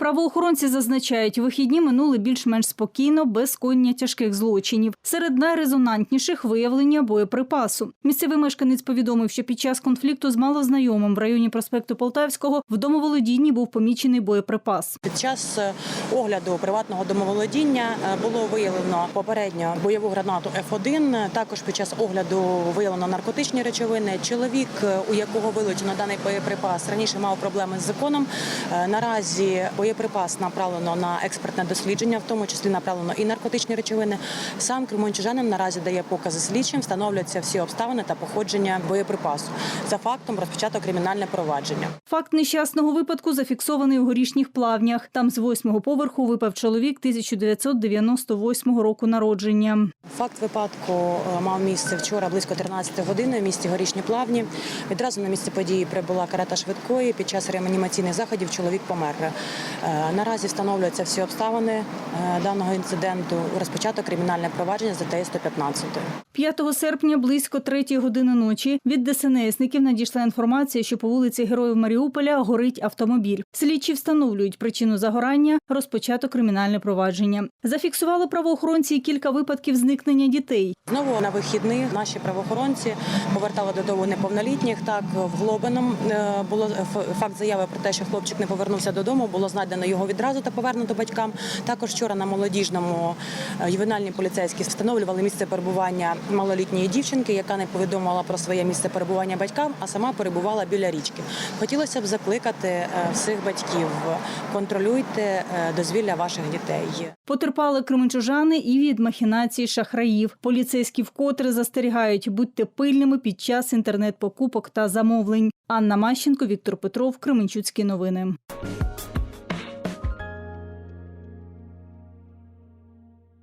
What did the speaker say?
Правоохоронці зазначають, вихідні минули більш-менш спокійно, без скоєння тяжких злочинів. Серед найрезонантніших виявлення боєприпасу. Місцевий мешканець повідомив, що під час конфлікту з малознайомим в районі проспекту Полтавського в домоволодінні був помічений боєприпас. Під час е, огляду приватного домоволодіння е, було виявлено попередньо бойову гранату Ф1. Також під час огляду виявлено наркотичні речовини. Чоловік, е, у якого вилучено даний боєприпас, раніше мав проблеми з законом. Е, Наразі боєприпас направлено на експертне дослідження, в тому числі направлено і наркотичні речовини. Сам кримончужанин наразі дає покази слідчим, встановлюються всі обставини та походження боєприпасу. За фактом розпочато кримінальне провадження. Факт нещасного випадку зафіксований у горішніх плавнях. Там з восьмого поверху випав чоловік 1998 року народження. Факт випадку е, мав місце вчора близько 13 години в місті Горішні Плавні. Відразу на місце події прибула карета швидкої. Під час реанімаційних заходів чоловік помер. Е, Наразі встановлюються всі обставини е, даного інциденту. Розпочато кримінальне провадження за ТС 115. 5 серпня близько 3 години ночі від ДСНСників надійшла інформація, що по вулиці Героїв Маріуполя горить автомобіль. Слідчі встановлюють причину загорання, розпочато кримінальне провадження. Зафіксували правоохоронці кілька випадків зникнення дітей. Знову на вихідних наші правоохоронці повертали додому неповнолітніх. Так в Глобином е, було факт заяви про те, що хлопчик не повернувся додому. Було знайдено його відразу та повернуто батькам. Також вчора на молодіжному е, ювенальні поліцейські встановлювали місце перебування малолітньої дівчинки, яка не повідомила про своє місце перебування батькам, а сама перебувала біля річки. Хотілося б закликати е, всіх батьків: контролюйте е, дозвілля ваших дітей. Потерпали кременчужани і від махінацій шахраїв. Поліцейські вкотре застерігають, будьте пильними під час інтернет-покупок та замовлень. Анна Мащенко, Віктор Петров, Кременчуцькі новини.